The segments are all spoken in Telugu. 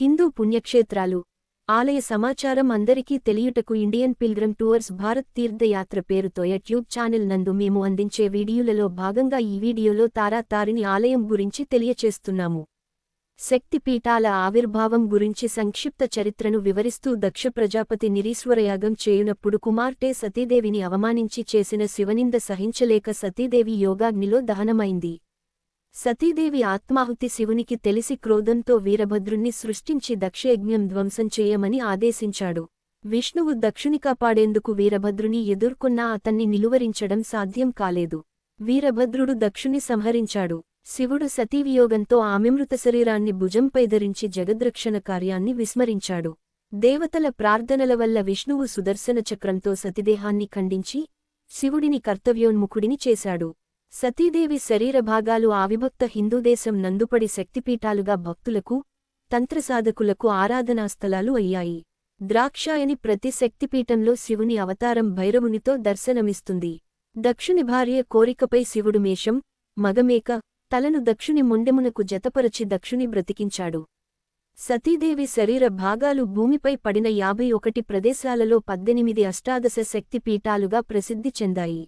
హిందూ పుణ్యక్షేత్రాలు. ఆలయ సమాచారం అందరికీ తెలియుటకు ఇండియన్ పిల్గ్రమ్ టూర్స్ భారత్ తీర్థయాత్ర పేరుతో యూట్యూబ్ ఛానల్ నందు మేము అందించే వీడియోలలో భాగంగా ఈ వీడియోలో తారాతారిణి ఆలయం గురించి తెలియచేస్తున్నాము. శక్తిపీఠాల ఆవిర్భావం గురించి సంక్షిప్త చరిత్రను వివరిస్తూ దక్ష ప్రజాపతి నిరీశ్వరయాగం చేయునప్పుడు కుమార్తె సతీదేవిని అవమానించి చేసిన శివనింద సహించలేక సతీదేవి యోగాగ్నిలో దహనమైంది. సతీదేవి ఆత్మాహుతి శివునికి తెలిసి క్రోధంతో వీరభద్రుణ్ణి సృష్టించి దక్షయజ్ఞం ధ్వంసం చేయమని ఆదేశించాడు. విష్ణువు దక్షుని కాపాడేందుకు వీరభద్రుని ఎదుర్కొన్నా అతన్ని నిలువరించడం సాధ్యం కాలేదు. వీరభద్రుడు దక్షుని సంహరించాడు. శివుడు సతీవియోగంతో ఆమెమృత శరీరాన్ని భుజంపై ధరించి జగద్రక్షణ కార్యాన్ని విస్మరించాడు. దేవతల ప్రార్థనల వల్ల విష్ణువు సుదర్శన చక్రంతో సతిదేహాన్ని ఖండించి శివుడిని కర్తవ్యోన్ముఖుడిని చేశాడు. సతీదేవి శరీర భాగాలు ఆవిభక్త హిందూదేశం నందుపడి శక్తిపీఠాలుగా భక్తులకు తంత్రసాధకులకు ఆరాధనాస్థలాలు అయ్యాయి. ద్రాక్షాయని ప్రతి శక్తిపీఠంలో శివుని అవతారం భైరవునితో దర్శనమిస్తుంది. దక్షుని భార్య కోరికపై శివుడు మేషం మగమేక తలను దక్షుని ముండెమునకు జతపరచి దక్షుని బ్రతికించాడు. సతీదేవి శరీర భాగాలు భూమిపై పడిన యాభై ఒకటి ప్రదేశాలలో పద్దెనిమిది అష్టాదశ శక్తిపీఠాలుగా ప్రసిద్ధి చెందాయి.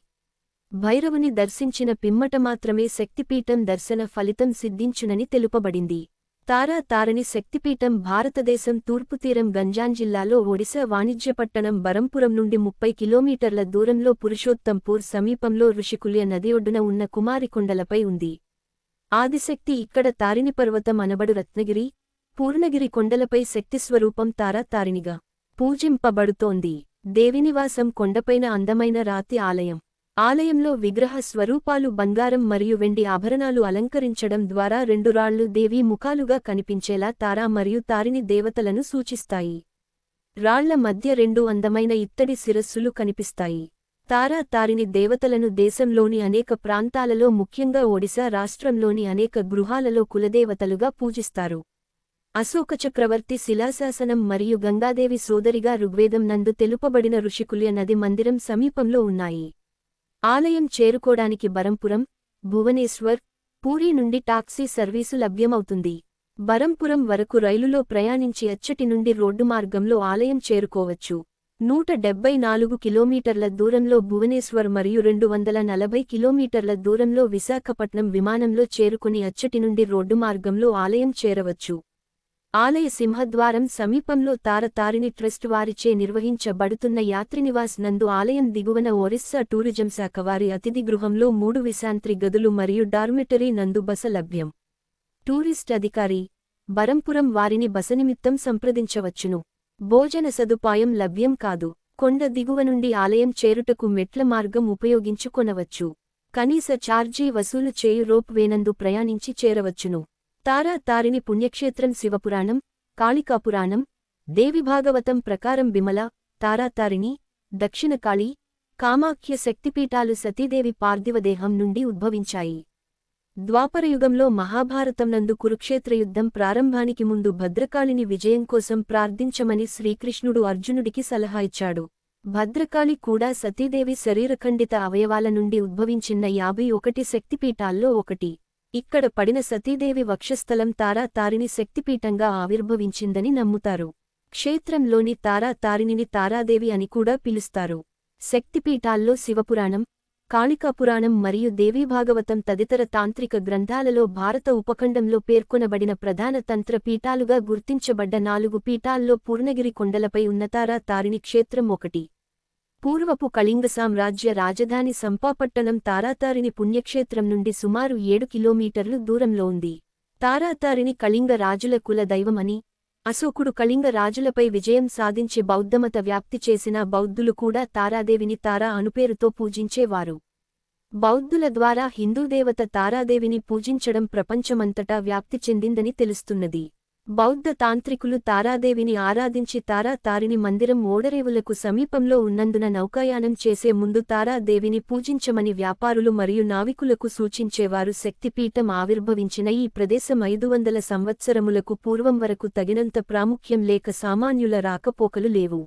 భైరవుని దర్శించిన పిమ్మట మాత్రమే శక్తిపీఠం దర్శన ఫలితం సిద్ధించునని తెలుపబడింది. తారా తారని శక్తిపీఠం భారతదేశం తూర్పుతీరం గంజాం జిల్లాలో ఒడిశా వాణిజ్యపట్టణం బరంపురం నుండి ముప్పై కిలోమీటర్ల దూరంలో పురుషోత్తంపూర్ సమీపంలో ఋషికుల్య నది ఒడ్డున ఉన్న కుమారికొండలపై ఉంది. ఆదిశక్తి ఇక్కడ తారిని పర్వతం అనబడు రత్నగిరి పూర్ణగిరి కొండలపై శక్తిస్వరూపం తారా తారినిగా పూజింపబడుతోంది. దేవినివాసం కొండపైన అందమైన రాతి ఆలయం. ఆలయంలో విగ్రహ స్వరూపాలు బంగారం మరియు వెండి ఆభరణాలు అలంకరించడం ద్వారా రెండు రాళ్ళు దేవీ ముఖాలుగా కనిపించేలా తారా మరియు తారిని దేవతలను సూచిస్తాయి. రాళ్ళ మధ్య రెండు అందమైన ఇత్తడి శిరస్సులు కనిపిస్తాయి. తారా తారిని దేవతలను దేశంలోని అనేక ప్రాంతాలలో ముఖ్యంగా ఒడిశా రాష్ట్రంలోని అనేక గృహాలలో కులదేవతలుగా పూజిస్తారు. అశోక చక్రవర్తి శిలాశాసనం మరియు గంగాదేవి సోదరిగా ఋగ్వేదం నందు తెలుపబడిన ఋషికుల్య నది మందిరం సమీపంలో ఉన్నాయి. ఆలయం చేరుకోడానికి బరంపురం భువనేశ్వర్ పూరీ నుండి టాక్సీ సర్వీసు లభ్యమవుతుంది. బరంపురం వరకు రైలులో ప్రయాణించి అచ్చటి నుండి రోడ్డు మార్గంలో ఆలయం చేరుకోవచ్చు. నూట డెబ్బై నాలుగు కిలోమీటర్ల దూరంలో భువనేశ్వర్ మరియు రెండు వందల నలభై కిలోమీటర్ల దూరంలో విశాఖపట్నం విమానంలో చేరుకుని అచ్చటి నుండి రోడ్డు మార్గంలో ఆలయం చేరవచ్చు. ఆలయ సింహద్వారం సమీపంలో తారతారిణి ట్రస్ట్ వారిచే నిర్వహించబడుతున్న యాత్రినివాస్ నందు ఆలయం దిగువన ఒరిస్సా టూరిజం శాఖ వారి అతిథి గృహంలో మూడు విశాంత్రి గదులు మరియు డార్మిటరీ నందు బస లభ్యం. టూరిస్ట్ అధికారి బరంపురం వారిని బస నిమిత్తం సంప్రదించవచ్చును. భోజన సదుపాయం లభ్యం కాదు. కొండ దిగువ నుండి ఆలయం చేరుటకు మెట్ల మార్గం ఉపయోగించుకొనవచ్చు. కనీస ఛార్జీ వసూలు చేయు రోప్ వేనందు ప్రయాణించి చేరవచ్చును. తారా తారిణి పుణ్యక్షేత్రం శివపురాణం కాళికాపురాణం దేవిభాగవతం ప్రకారం బిమల తారాతారిణి దక్షిణకాళి కామాఖ్య శక్తిపీఠాలు సతీదేవి పార్థివదేహం నుండి ఉద్భవించాయి. ద్వాపరయుగంలో మహాభారతం నందు కురుక్షేత్రయుద్ధం ప్రారంభానికి ముందు భద్రకాళిని విజయం కోసం ప్రార్థించమని శ్రీకృష్ణుడు అర్జునుడికి సలహా ఇచ్చాడు. భద్రకాళి కూడా సతీదేవి శరీరఖండిత అవయవాల నుండి ఉద్భవించిన యాభై ఒకటి శక్తిపీఠాల్లో ఒకటి. ఇక్కడ పడిన సతీదేవి వక్షస్థలం తారా తారిని శక్తిపీఠంగా ఆవిర్భవించిందని నమ్ముతారు. క్షేత్రంలోని తారా తారినిని తారాదేవి అని కూడా పిలుస్తారు. శక్తిపీఠాల్లో శివపురాణం కాళికాపురాణం మరియు దేవీభాగవతం తదితర తాంత్రిక గ్రంథాలలో భారత ఉపఖండంలో పేర్కొనబడిన ప్రధాన తంత్ర పీఠాలుగా గుర్తించబడ్డ నాలుగు పీఠాల్లో పూర్ణగిరి కొండలపై ఉన్నతారా తారిణి క్షేత్రం ఒకటి. పూర్వపు కళింగ సామ్రాజ్య రాజధాని సంపాపట్టణం తారాతారిని పుణ్యక్షేత్రం నుండి సుమారు ఏడు కిలోమీటర్లు దూరంలో ఉంది. తారాతారిని కళింగ రాజుల కుల దైవమని అశోకుడు కళింగ రాజులపై విజయం సాధించి బౌద్ధమత వ్యాప్తి చేసిన బౌద్ధులు కూడా తారాదేవిని తారా అనుపేరుతో పూజించేవారు. బౌద్ధుల ద్వారా హిందూదేవత తారాదేవిని పూజించడం ప్రపంచమంతటా వ్యాప్తి చెందిందని తెలుస్తున్నది. బౌద్ధ తాంత్రికులు తారాదేవిని ఆరాధించి తారా తారిని మందిరం ఓడరేవులకు సమీపంలో ఉన్నందున నౌకాయానం చేసే ముందు తారాదేవిని పూజించమని వ్యాపారులు మరియు నావికులకు సూచించేవారు శక్తిపీఠం ఆవిర్భవించిన ఈ ప్రదేశం ఐదు వందల సంవత్సరములకు పూర్వం వరకు తగినంత ప్రాముఖ్యం లేక సామాన్యుల రాకపోకలు లేవు.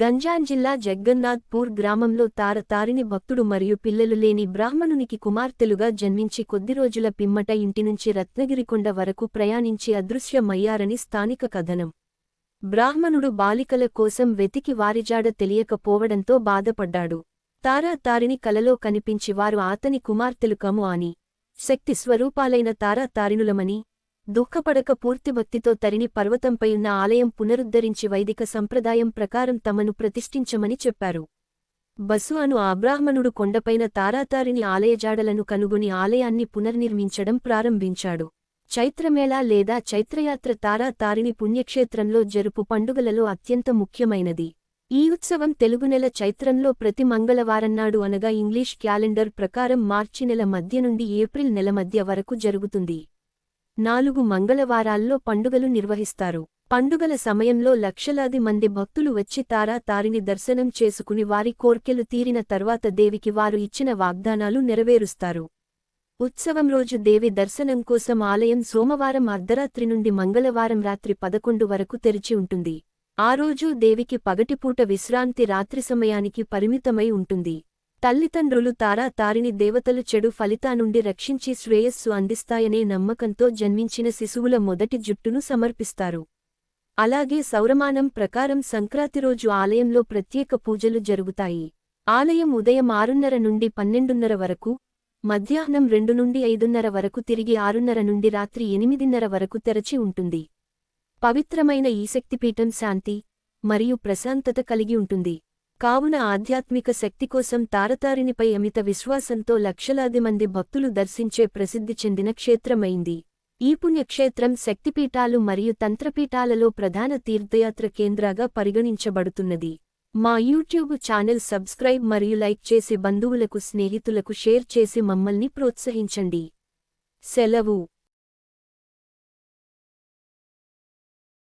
గంజాం జిల్లా జగ్గన్నాథ్పూర్ గ్రామంలో తారతారిని భక్తుడు మరియు పిల్లలు లేని బ్రాహ్మణునికి కుమార్తెలుగా జన్మించి కొద్ది రోజుల పిమ్మట ఇంటినుంచి రత్నగిరికొండ వరకు ప్రయాణించి అదృశ్యమయ్యారని స్థానిక కథనం. బ్రాహ్మణుడు బాలికల కోసం వెతికి వారిజాడ తెలియకపోవడంతో బాధపడ్డాడు. తారాతారిని కలలో కనిపించి వారు ఆతని కుమార్తెలు కము అని శక్తి స్వరూపాలైన తారాతారినులమని దుఃఖపడక పూర్తి భక్తితో తరిని పర్వతంపై ఉన్న ఆలయం పునరుద్ధరించి వైదిక సంప్రదాయం ప్రకారం తమను ప్రతిష్ఠించమని చెప్పారు. బసు అను ఆబ్రాహ్మణుడు కొండపైన తారాతారిని ఆలయజాడలను కనుగొని ఆలయాన్ని పునర్నిర్మించడం ప్రారంభించాడు. చైత్రమేళా లేదా చైత్రయాత్ర తారాతారిని పుణ్యక్షేత్రంలో జరుపు పండుగలలో అత్యంత ముఖ్యమైనది. ఈ ఉత్సవం తెలుగు నెల చైత్రంలో ప్రతి మంగళవారన్నాడు అనగా ఇంగ్లీష్ క్యాలెండర్ ప్రకారం మార్చి నెల మధ్య నుండి ఏప్రిల్ నెల మధ్య వరకు జరుగుతుంది. నాలుగు మంగళవారాల్లో పండుగలు నిర్వహిస్తారు. పండుగల సమయంలో లక్షలాది మంది భక్తులు వచ్చి తారా తారిని దర్శనం చేసుకుని వారి కోర్కెలు తీరిన తర్వాత దేవికి వారు ఇచ్చిన వాగ్దానాలు నెరవేరుస్తారు. ఉత్సవం రోజు దేవి దర్శనం కోసం ఆలయం సోమవారం అర్ధరాత్రి నుండి మంగళవారం రాత్రి పదకొండు వరకు తెరిచి ఉంటుంది. ఆ రోజు దేవికి పగటిపూట విశ్రాంతి రాత్రి సమయానికి పరిమితమై ఉంటుంది. తల్లిదండ్రులు తారా తారిని దేవతలు చెడు ఫలితా నుండి రక్షించి శ్రేయస్సు అందిస్తాయనే నమ్మకంతో జన్మించిన శిశువుల మొదటి జుట్టును సమర్పిస్తారు. అలాగే సౌరమానం ప్రకారం సంక్రాంతి రోజు ఆలయంలో ప్రత్యేక పూజలు జరుగుతాయి. ఆలయం ఉదయం ఆరున్నర నుండి పన్నెండున్నర వరకు మధ్యాహ్నం రెండు నుండి ఐదున్నర వరకు తిరిగి ఆరున్నర నుండి రాత్రి ఎనిమిదిన్నర వరకు తెరచి ఉంటుంది. పవిత్రమైన ఈ శక్తిపీఠం శాంతి మరియు ప్రశాంతత కలిగి ఉంటుంది. కావున ఆధ్యాత్మిక శక్తి కోసం తారతారినిపై అమిత విశ్వాసంతో లక్షలాది మంది భక్తులు దర్శించే ప్రసిద్ధి చెందిన క్షేత్రమైంది. ఈ పుణ్యక్షేత్రం శక్తిపీఠాలు మరియు తంత్రపీఠాలలో ప్రధాన తీర్థయాత్ర కేంద్రాగా పరిగణించబడుతున్నది. మా యూట్యూబ్ ఛానల్ సబ్స్క్రైబ్ మరియు లైక్ చేసి బంధువులకు స్నేహితులకు షేర్ చేసి మమ్మల్ని ప్రోత్సహించండి. సెలవు.